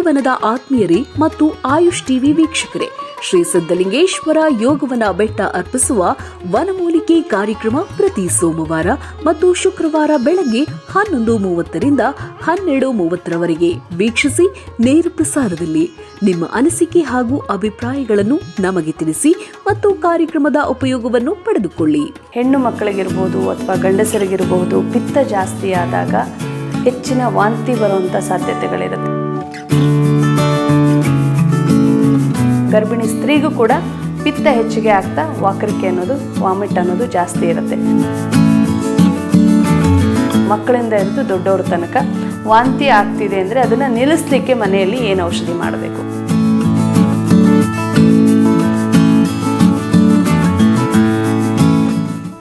ಯೋಗವನದ ಆತ್ಮೀಯರೇ ಮತ್ತು ಆಯುಷ್ ಟಿವಿ ವೀಕ್ಷಕರೇ, ಶ್ರೀ ಸಿದ್ದಲಿಂಗೇಶ್ವರ ಯೋಗವನ ಬೆಟ್ಟ ಅರ್ಪಿಸುವ ವನಮೂಲಿಕೆ ಕಾರ್ಯಕ್ರಮ ಪ್ರತಿ ಸೋಮವಾರ ಮತ್ತು ಶುಕ್ರವಾರ ಬೆಳಗ್ಗೆ ಹನ್ನೊಂದು ಮೂವತ್ತರಿಂದ ಹನ್ನೆರಡು ಮೂವತ್ತರವರೆಗೆ ವೀಕ್ಷಿಸಿ ನೇರ ಪ್ರಸಾರದಲ್ಲಿ. ನಿಮ್ಮ ಅನಿಸಿಕೆ ಹಾಗೂ ಅಭಿಪ್ರಾಯಗಳನ್ನು ನಮಗೆ ತಿಳಿಸಿ ಮತ್ತು ಕಾರ್ಯಕ್ರಮದ ಉಪಯೋಗವನ್ನು ಪಡೆದುಕೊಳ್ಳಿ. ಹೆಣ್ಣು ಮಕ್ಕಳಿಗಿರ್ಬೋದು ಅಥವಾ ಗಂಡಸರಿಗಿರಬಹುದು ಪಿತ್ತ ಜಾಸ್ತಿ ಆದಾಗ ಹೆಚ್ಚಿನ ವಾಂತಿ ಬರುವಂತಹ ಸಾಧ್ಯತೆಗಳಿರುತ್ತೆ. ಗರ್ಭಿಣಿ ಸ್ತ್ರೀಗೂ ಕೂಡ ಪಿತ್ತ ಹೆಚ್ಚಿಗೆ ಆಗ್ತಾ ವಾಕರಿಕೆ ಅನ್ನೋದು, ವಾಮಿಟ್ ಅನ್ನೋದು ಜಾಸ್ತಿ ಇರುತ್ತೆ. ಮಕ್ಕಳಿಂದ ಹಿಡಿದು ದೊಡ್ಡವ್ರ ತನಕ ವಾಂತಿ ಆಗ್ತಿದೆ ಅಂದರೆ ಅದನ್ನು ನಿಲ್ಲಿಸ್ಲಿಕ್ಕೆ ಮನೆಯಲ್ಲಿ ಏನು ಔಷಧಿ ಮಾಡಬೇಕು?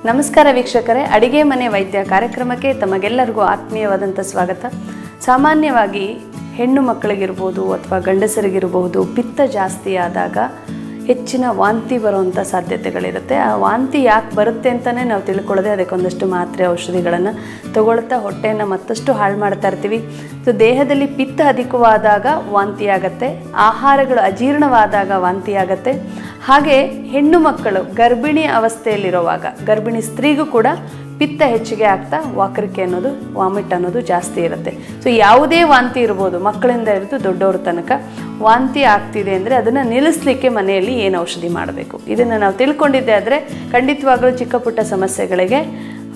ನಮಸ್ಕಾರ ವೀಕ್ಷಕರೇ, ಅಡಿಗೆ ಮನೆ ವೈದ್ಯ ಕಾರ್ಯಕ್ರಮಕ್ಕೆ ತಮಗೆಲ್ಲರಿಗೂ ಆತ್ಮೀಯವಾದಂಥ ಸ್ವಾಗತ. ಸಾಮಾನ್ಯವಾಗಿ ಹೆಣ್ಣು ಮಕ್ಕಳಿಗಿರ್ಬೋದು ಅಥವಾ ಗಂಡಸರಿಗಿರ್ಬೋದು ಪಿತ್ತ ಜಾಸ್ತಿ ಆದಾಗ ಹೆಚ್ಚಿನ ವಾಂತಿ ಬರುವಂಥ ಸಾಧ್ಯತೆಗಳಿರುತ್ತೆ. ಆ ವಾಂತಿ ಯಾಕೆ ಬರುತ್ತೆ ಅಂತಲೇ ನಾವು ತಿಳ್ಕೊಳ್ಳೋದೆ ಅದಕ್ಕೊಂದಷ್ಟು ಮಾತ್ರೆ ಔಷಧಿಗಳನ್ನು ತಗೊಳ್ತಾ ಹೊಟ್ಟೆಯನ್ನು ಮತ್ತಷ್ಟು ಹಾಳು ಮಾಡ್ತಾ ಇರ್ತೀವಿ. ಸೊ ದೇಹದಲ್ಲಿ ಪಿತ್ತ ಅಧಿಕವಾದಾಗ ವಾಂತಿ ಆಗತ್ತೆ, ಆಹಾರಗಳು ಅಜೀರ್ಣವಾದಾಗ ವಾಂತಿ ಆಗತ್ತೆ. ಹಾಗೆ ಹೆಣ್ಣು ಮಕ್ಕಳು ಗರ್ಭಿಣಿ ಅವಸ್ಥೆಯಲ್ಲಿರುವಾಗ, ಗರ್ಭಿಣಿ ಸ್ತ್ರೀಗೂ ಕೂಡ ಪಿತ್ತ ಹೆಚ್ಚಿಗೆ ಆಗ್ತಾ, ವಾಕರಿಕೆ ಅನ್ನೋದು, ವಾಮಿಟ್ ಅನ್ನೋದು ಜಾಸ್ತಿ ಇರುತ್ತೆ. ಸೊ ಯಾವುದೇ ವಾಂತಿ ಇರ್ಬೋದು, ಮಕ್ಕಳಿಂದ ಹಿಡಿದು ದೊಡ್ಡವ್ರ ತನಕ ವಾಂತಿ ಆಗ್ತಿದೆ ಅಂದರೆ ಅದನ್ನು ನಿಲ್ಲಿಸ್ಲಿಕ್ಕೆ ಮನೆಯಲ್ಲಿ ಏನು ಔಷಧಿ ಮಾಡಬೇಕು? ಇದನ್ನು ನಾವು ತಿಳ್ಕೊಂಡಿದ್ದೆ ಆದರೆ ಖಂಡಿತವಾಗಲೂ ಚಿಕ್ಕ ಪುಟ್ಟ ಸಮಸ್ಯೆಗಳಿಗೆ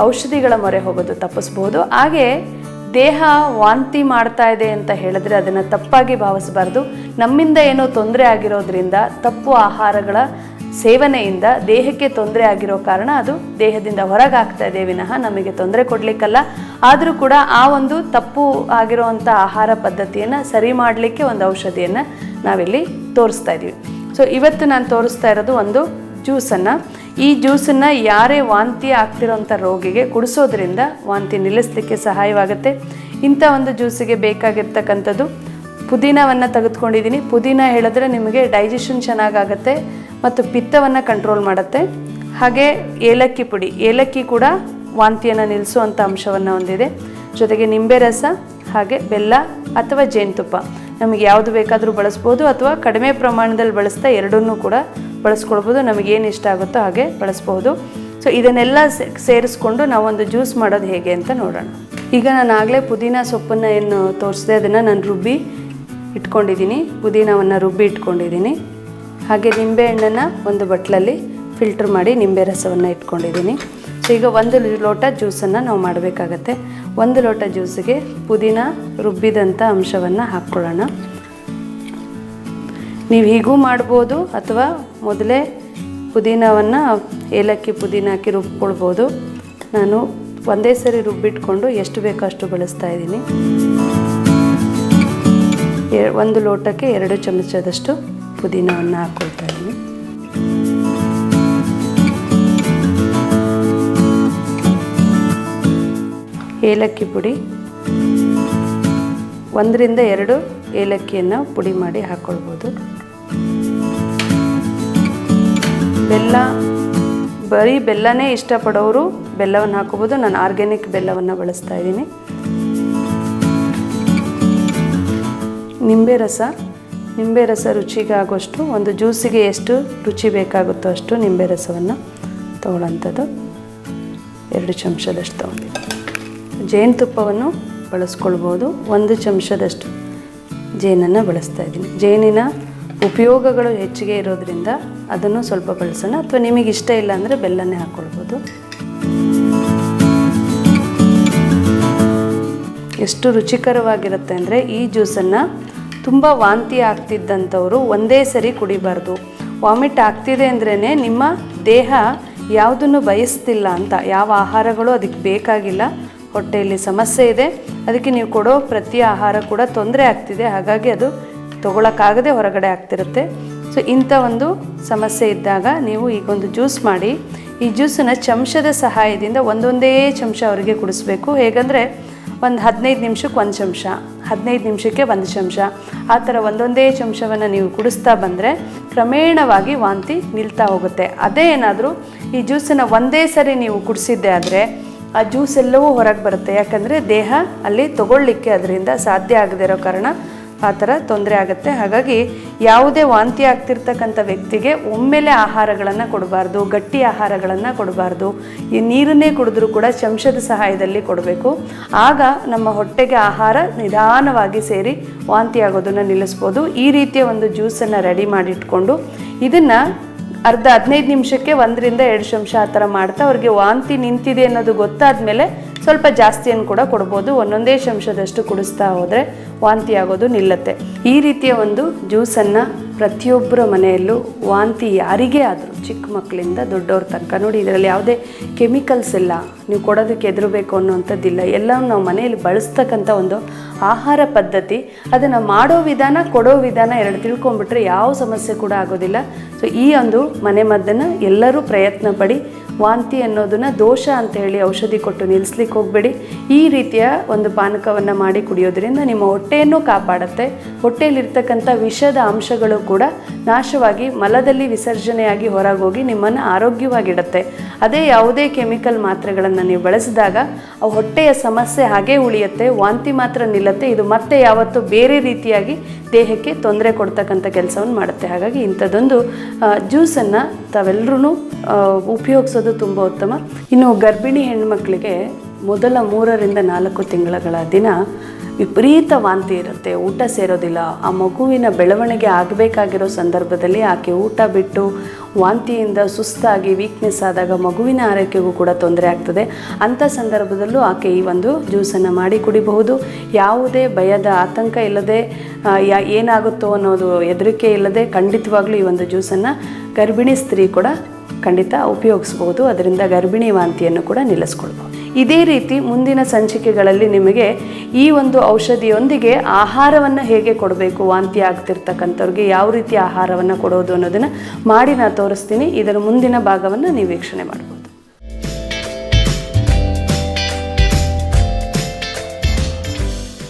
ಔಷಧಿಗಳ ಮೊರೆ ಹೋಗೋದು ತಪ್ಪಿಸ್ಬೋದು. ಹಾಗೆ ದೇಹ ವಾಂತಿ ಮಾಡ್ತಾ ಇದೆ ಅಂತ ಹೇಳಿದ್ರೆ ಅದನ್ನು ತಪ್ಪಾಗಿ ಭಾವಿಸಬಾರ್ದು. ನಮ್ಮಿಂದ ಏನೋ ತೊಂದರೆ ಆಗಿರೋದ್ರಿಂದ ತಪ್ಪು ಆಹಾರಗಳ ಸೇವನೆಯಿಂದ ದೇಹಕ್ಕೆ ತೊಂದರೆ ಆಗಿರೋ ಕಾರಣ ಅದು ದೇಹದಿಂದ ಹೊರಗಾಗ್ತಾ ಇದೆ ವಿನಃ ನಮಗೆ ತೊಂದರೆ ಕೊಡಲಿಕ್ಕಲ್ಲ. ಆದರೂ ಕೂಡ ಆ ಒಂದು ತಪ್ಪು ಆಗಿರುವಂಥ ಆಹಾರ ಪದ್ಧತಿಯನ್ನು ಸರಿ ಮಾಡಲಿಕ್ಕೆ ಒಂದು ಔಷಧಿಯನ್ನು ನಾವಿಲ್ಲಿ ತೋರಿಸ್ತಾ ಇದ್ದೀವಿ ಸೊ ಇವತ್ತು ನಾನು ತೋರಿಸ್ತಾ ಇರೋದು ಒಂದು ಜ್ಯೂಸನ್ನು ಈ ಜ್ಯೂಸನ್ನು ಯಾರೇ ವಾಂತಿ ಆಗ್ತಿರೋಂಥ ರೋಗಿಗೆ ಕುಡಿಸೋದ್ರಿಂದ ವಾಂತಿ ನಿಲ್ಲಿಸಲಿಕ್ಕೆ ಸಹಾಯವಾಗುತ್ತೆ. ಇಂಥ ಒಂದು ಜ್ಯೂಸಿಗೆ ಬೇಕಾಗಿರ್ತಕ್ಕಂಥದ್ದು ಪುದೀನವನ್ನು ತೆಗೆದುಕೊಂಡಿದ್ದೀನಿ. ಪುದೀನ ಹೇಳಿದ್ರೆ ನಿಮಗೆ ಡೈಜೆಷನ್ ಚೆನ್ನಾಗಾಗತ್ತೆ ಮತ್ತು ಪಿತ್ತವನ್ನು ಕಂಟ್ರೋಲ್ ಮಾಡುತ್ತೆ. ಹಾಗೆ ಏಲಕ್ಕಿ ಪುಡಿ. ಏಲಕ್ಕಿ ಕೂಡ ವಾಂತಿಯನ್ನು ನಿಲ್ಲಿಸುವಂಥ ಅಂಶವನ್ನು ಹೊಂದಿದೆ. ಜೊತೆಗೆ ನಿಂಬೆ ರಸ, ಹಾಗೆ ಬೆಲ್ಲ ಅಥವಾ ಜೇನುತುಪ್ಪ. ನಮಗೆ ಯಾವುದು ಬೇಕಾದರೂ ಬಳಸ್ಬೋದು ಅಥವಾ ಕಡಿಮೆ ಪ್ರಮಾಣದಲ್ಲಿ ಬಳಸ್ತಾ ಎರಡನ್ನೂ ಕೂಡ ಬಳಸ್ಕೊಳ್ಬೋದು. ನಮಗೇನು ಇಷ್ಟ ಆಗುತ್ತೋ ಹಾಗೆ ಬಳಸ್ಬೋದು. ಸೊ ಇದನ್ನೆಲ್ಲ ಸೇರಿಸ್ಕೊಂಡು ನಾವೊಂದು ಜ್ಯೂಸ್ ಮಾಡೋದು ಹೇಗೆ ಅಂತ ನೋಡೋಣ. ಈಗ ನಾನು ಆಗಲೇ ಪುದೀನ ಸೊಪ್ಪನ್ನು ಏನು ತೋರಿಸಿದೆ, ಅದನ್ನು ನಾನು ರುಬ್ಬಿ ಇಟ್ಕೊಂಡಿದ್ದೀನಿ, ಪುದೀನವನ್ನು ರುಬ್ಬಿ ಇಟ್ಕೊಂಡಿದ್ದೀನಿ. ಹಾಗೆ ನಿಂಬೆ ಹಣ್ಣನ್ನು ಒಂದು ಬಟ್ಲಲ್ಲಿ ಫಿಲ್ಟರ್ ಮಾಡಿ ನಿಂಬೆ ರಸವನ್ನು ಇಟ್ಕೊಂಡಿದ್ದೀನಿ. ಸೊ ಈಗ ಒಂದು ಲೋಟ ಜ್ಯೂಸನ್ನು ನಾವು ಮಾಡಬೇಕಾಗತ್ತೆ. ಒಂದು ಲೋಟ ಜ್ಯೂಸಿಗೆ ಪುದೀನ ರುಬ್ಬಿದಂಥ ಅಂಶವನ್ನು ಹಾಕ್ಕೊಳ್ಳೋಣ. ನೀವು ಹೀಗೂ ಮಾಡ್ಬೋದು ಅಥವಾ ಮೊದಲೇ ಪುದೀನವನ್ನು ಏಲಕ್ಕಿ ಪುದೀನ ಹಾಕಿ ರುಬ್ಕೊಳ್ಬೋದು. ನಾನು ಒಂದೇ ಸರಿ ರುಬ್ಬಿಟ್ಕೊಂಡು ಎಷ್ಟು ಬೇಕೋ ಅಷ್ಟು ಬಳಸ್ತಾ ಇದ್ದೀನಿ. ಒಂದು ಲೋಟಕ್ಕೆ ಎರಡು ಚಮಚದಷ್ಟು ಪುದೀನವನ್ನು ಹಾಕ್ಕೊಳ್ತಾ ಇದ್ದೀನಿ. ಏಲಕ್ಕಿ ಪುಡಿ. ಒಂದರಿಂದ ಎರಡು ಏಲಕ್ಕಿಯನ್ನು ಪುಡಿ ಮಾಡಿ ಹಾಕ್ಕೊಳ್ಬೋದು ಬೆಲ್ಲ, ಬರೀ ಬೆಲ್ಲನೇ ಇಷ್ಟಪಡೋರು ಬೆಲ್ಲವನ್ನು ಹಾಕೋಬೋದು. ನಾನು ಆರ್ಗ್ಯಾನಿಕ್ ಬೆಲ್ಲವನ್ನು ಬಳಸ್ತಾ ಇದ್ದೀನಿ. ನಿಂಬೆ ರಸ. ನಿಂಬೆ ರಸ ರುಚಿಗೆ ಆಗೋಷ್ಟು ಒಂದು ಜ್ಯೂಸಿಗೆ ಎಷ್ಟು ರುಚಿ ಬೇಕಾಗುತ್ತೋ ಅಷ್ಟು ನಿಂಬೆ ರಸವನ್ನು ತೊಗೊಳ್ಳೋಂಥದ್ದು ಎರಡು ಚಮಚದಷ್ಟು ತೊಗೊಂಡಿದ್ದೀನಿ ಜೇನುತುಪ್ಪವನ್ನು ಬಳಸ್ಕೊಳ್ಬೋದು. ಒಂದು ಚಮಚದಷ್ಟು ಜೇನನ್ನು ಬಳಸ್ತಾ ಇದ್ದೀನಿ. ಜೇನಿನ ಉಪಯೋಗಗಳು ಹೆಚ್ಚಿಗೆ ಇರೋದ್ರಿಂದ ಅದನ್ನು ಸ್ವಲ್ಪ ಬಳಸೋಣ. ಅಥವಾ ನಿಮಗೆ ಇಷ್ಟ ಇಲ್ಲ ಅಂದರೆ ಬೆಲ್ಲನೇ ಹಾಕ್ಕೊಳ್ಬೋದು ಎಷ್ಟು ರುಚಿಕರವಾಗಿರುತ್ತೆ ಅಂದರೆ ಈ ಜ್ಯೂಸನ್ನು ತುಂಬ ವಾಂತಿ ಆಗ್ತಿದ್ದಂಥವರು ಒಂದೇ ಸರಿ ಕುಡಿಬಾರ್ದು. ವಾಮಿಟ್ ಆಗ್ತಿದೆ ಅಂದ್ರೇ ನಿಮ್ಮ ದೇಹ ಯಾವುದನ್ನು ಬಯಸ್ತಿಲ್ಲ ಅಂತ, ಯಾವ ಆಹಾರಗಳು ಅದಕ್ಕೆ ಬೇಕಾಗಿಲ್ಲ. ಹೊಟ್ಟೆಯಲ್ಲಿ ಸಮಸ್ಯೆ ಇದೆ, ಅದಕ್ಕೆ ನೀವು ಕೊಡೋ ಪ್ರತಿ ಆಹಾರ ಕೂಡ ತೊಂದರೆ ಆಗ್ತಿದೆ, ಹಾಗಾಗಿ ಅದು ತೊಗೊಳಕ್ಕಾಗದೆ ಹೊರಗಡೆ ಆಗ್ತಿರುತ್ತೆ. ಸೊ ಇಂಥ ಒಂದು ಸಮಸ್ಯೆ ಇದ್ದಾಗ ನೀವು ಈಗೊಂದು ಜ್ಯೂಸ್ ಮಾಡಿ, ಈ ಜ್ಯೂಸನ್ನು ಚಮಚದ ಸಹಾಯದಿಂದ ಒಂದೊಂದೇ ಚಮಚ ಅವರಿಗೆ ಕುಡಿಸ್ಬೇಕು. ಹೇಗಂದರೆ ಒಂದು ಹದಿನೈದು ನಿಮಿಷಕ್ಕೆ ಒಂದು ಚಮಚ, ಹದಿನೈದು ನಿಮಿಷಕ್ಕೆ ಒಂದು ಚಮಚ. ಆ ಥರ ಒಂದೊಂದೇ ಚಮಚವನ್ನು ನೀವು ಕುಡಿಸ್ತಾ ಬಂದರೆ ಕ್ರಮೇಣವಾಗಿ ವಾಂತಿ ನಿಲ್ತಾ ಹೋಗುತ್ತೆ. ಅದೇ ಏನಾದರೂ ಈ ಜ್ಯೂಸನ್ನು ಒಂದೇ ಸರಿ ನೀವು ಕುಡಿಸಿದ್ದೆ ಆದರೆ ಆ ಜ್ಯೂಸ್ ಎಲ್ಲವೂ ಹೊರಗೆ ಬರುತ್ತೆ. ಯಾಕಂದರೆ ದೇಹ ಅಲ್ಲಿ ತಗೊಳ್ಳಿಕ್ಕೆ ಅದರಿಂದ ಸಾಧ್ಯ ಆಗದಿರೋ ಕಾರಣ ಆ ಥರ ತೊಂದರೆ ಆಗುತ್ತೆ. ಹಾಗಾಗಿ ಯಾವುದೇ ವಾಂತಿ ಆಗ್ತಿರ್ತಕ್ಕಂಥ ವ್ಯಕ್ತಿಗೆ ಒಮ್ಮೆಲೆ ಆಹಾರಗಳನ್ನು ಕೊಡಬಾರ್ದು, ಗಟ್ಟಿ ಆಹಾರಗಳನ್ನು ಕೊಡಬಾರ್ದು. ಈ ನೀರನ್ನೇ ಕುಡಿದ್ರೂ ಕೂಡ ಚಮಚದ ಸಹಾಯದಲ್ಲಿ ಕೊಡಬೇಕು. ಆಗ ನಮ್ಮ ಹೊಟ್ಟೆಗೆ ಆಹಾರ ನಿಧಾನವಾಗಿ ಸೇರಿ ವಾಂತಿ ಆಗೋದನ್ನು ನಿಲ್ಲಿಸ್ಬೋದು. ಈ ರೀತಿಯ ಒಂದು ಜ್ಯೂಸನ್ನು ರೆಡಿ ಮಾಡಿಟ್ಕೊಂಡು ಇದನ್ನು ಅರ್ಧ ಹದಿನೈದು ನಿಮಿಷಕ್ಕೆ ಒಂದರಿಂದ ಎರಡು ಚಮಚ ಆ ಥರ ಮಾಡ್ತಾ ಅವ್ರಿಗೆ ವಾಂತಿ ನಿಂತಿದೆ ಅನ್ನೋದು ಗೊತ್ತಾದ್ಮೇಲೆ ಸ್ವಲ್ಪ ಜಾಸ್ತಿಯನ್ನು ಕೂಡ ಕೊಡ್ಬೋದು. ಒಂದೊಂದೇ ಚಮಚದಷ್ಟು ಕುಡಿಸ್ತಾ ಹೋದರೆ ವಾಂತಿ ಆಗೋದು ನಿಲ್ಲುತ್ತೆ. ಈ ರೀತಿಯ ಒಂದು ಜ್ಯೂಸನ್ನು ಪ್ರತಿಯೊಬ್ಬರ ಮನೆಯಲ್ಲೂ ವಾಂತಿ ಯಾರಿಗೇ ಆದರೂ ಚಿಕ್ಕ ಮಕ್ಕಳಿಂದ ದೊಡ್ಡವ್ರ ತನಕ. ನೋಡಿ, ಇದರಲ್ಲಿ ಯಾವುದೇ ಕೆಮಿಕಲ್ಸ್ ಇಲ್ಲ. ನೀವು ಕೊಡೋದಕ್ಕೆ ಎದುರಬೇಕು ಅನ್ನೋವಂಥದ್ದಿಲ್ಲ. ಎಲ್ಲವೂ ನಾವು ಮನೆಯಲ್ಲಿ ಬಳಸ್ತಕ್ಕಂಥ ಒಂದು ಆಹಾರ ಪದ್ಧತಿ. ಅದನ್ನು ಮಾಡೋ ವಿಧಾನ, ಕೊಡೋ ವಿಧಾನ ಎರಡು ತಿಳ್ಕೊಂಬಿಟ್ರೆ ಯಾವ ಸಮಸ್ಯೆ ಕೂಡ ಆಗೋದಿಲ್ಲ. ಸೊ ಈ ಒಂದು ಮನೆ ಮದ್ದನ್ನು ಎಲ್ಲರೂ ಪ್ರಯತ್ನ ಪಡಿ. ವಾಂತಿ ಅನ್ನೋದನ್ನ ದೋಷ ಅಂತ ಹೇಳಿ ಔಷಧಿ ಕೊಟ್ಟು ನಿಲ್ಲಿಸ್ಲಿಕ್ಕೆ ಹೋಗಬೇಡಿ. ಈ ರೀತಿಯ ಒಂದು ಪಾನಕವನ್ನು ಮಾಡಿ ಕುಡಿಯೋದ್ರಿಂದ ನಿಮ್ಮ ಹೊಟ್ಟೆಯನ್ನು ಕಾಪಾಡುತ್ತೆ. ಹೊಟ್ಟೆಯಲ್ಲಿರ್ತಕ್ಕಂಥ ವಿಷದ ಅಂಶಗಳು ಕೂಡ ನಾಶವಾಗಿ, ಮಲದಲ್ಲಿ ವಿಸರ್ಜನೆಯಾಗಿ ಹೊರಗೋಗಿ ನಿಮ್ಮನ್ನು ಆರೋಗ್ಯವಾಗಿಡುತ್ತೆ. ಅದೇ ಯಾವುದೇ ಕೆಮಿಕಲ್ ಮಾತ್ರೆಗಳನ್ನು ನೀವು ಬಳಸಿದಾಗ ಆ ಹೊಟ್ಟೆಯ ಸಮಸ್ಯೆ ಹಾಗೇ ಉಳಿಯುತ್ತೆ, ವಾಂತಿ ಮಾತ್ರ ನಿಲ್ಲುತ್ತೆ, ಇದು ಮತ್ತೆ ಯಾವತ್ತೂ ಬೇರೆ ರೀತಿಯಾಗಿ ದೇಹಕ್ಕೆ ತೊಂದರೆ ಕೊಡ್ತಕ್ಕಂಥ ಕೆಲಸವನ್ನು ಮಾಡುತ್ತೆ. ಹಾಗಾಗಿ ಇಂಥದ್ದೊಂದು ಜ್ಯೂಸನ್ನು ತಾವೆಲ್ಲರೂ ಉಪಯೋಗಿಸೋದು ತುಂಬ ಉತ್ತಮ. ಇನ್ನು ಗರ್ಭಿಣಿ ಹೆಣ್ಮಕ್ಳಿಗೆ ಮೊದಲ ಮೂರರಿಂದ ನಾಲ್ಕು ತಿಂಗಳ ದಿನ ವಿಪರೀತ ವಾಂತಿ ಇರುತ್ತೆ, ಊಟ ಸೇರೋದಿಲ್ಲ. ಆ ಮಗುವಿನ ಬೆಳವಣಿಗೆ ಆಗಬೇಕಾಗಿರೋ ಸಂದರ್ಭದಲ್ಲಿ ಆಕೆ ಊಟ ಬಿಟ್ಟು ವಾಂತಿಯಿಂದ ಸುಸ್ತಾಗಿ ವೀಕ್ನೆಸ್ ಆದಾಗ ಮಗುವಿನ ಆರೈಕೆಗೂ ಕೂಡ ತೊಂದರೆ ಆಗ್ತದೆ. ಅಂಥ ಸಂದರ್ಭದಲ್ಲೂ ಆಕೆ ಈ ಒಂದು ಜ್ಯೂಸನ್ನು ಮಾಡಿ ಕುಡಿಬಹುದು. ಯಾವುದೇ ಭಯದ ಆತಂಕ ಇಲ್ಲದೆ ಏನಾಗುತ್ತೋ ಅನ್ನೋದು ಹೆದರಿಕೆ ಇಲ್ಲದೆ ಖಂಡಿತವಾಗ್ಲೂ ಈ ಒಂದು ಜ್ಯೂಸನ್ನು ಗರ್ಭಿಣಿ ಸ್ತ್ರೀ ಕೂಡ ಖಂಡಿತ ಉಪಯೋಗಿಸ್ಬೋದು ಅದರಿಂದ ಗರ್ಭಿಣಿ ವಾಂತಿಯನ್ನು ಕೂಡ ನಿಲ್ಲಿಸ್ಕೊಳ್ಬೋದು ಇದೇ ರೀತಿ ಮುಂದಿನ ಸಂಚಿಕೆಗಳಲ್ಲಿ ನಿಮಗೆ ಈ ಒಂದು ಔಷಧಿಯೊಂದಿಗೆ ಆಹಾರವನ್ನು ಹೇಗೆ ಕೊಡಬೇಕು ವಾಂತಿ ಆಗ್ತಿರ್ತಕ್ಕಂಥವ್ರಿಗೆ ಯಾವ ರೀತಿ ಆಹಾರವನ್ನು ಕೊಡೋದು ಅನ್ನೋದನ್ನು ಮಾಡಿ ನಾನು ತೋರಿಸ್ತೀನಿ. ಇದರ ಮುಂದಿನ ಭಾಗವನ್ನು ನೀವು ವೀಕ್ಷಣೆ ಮಾಡ್ಬೋದು.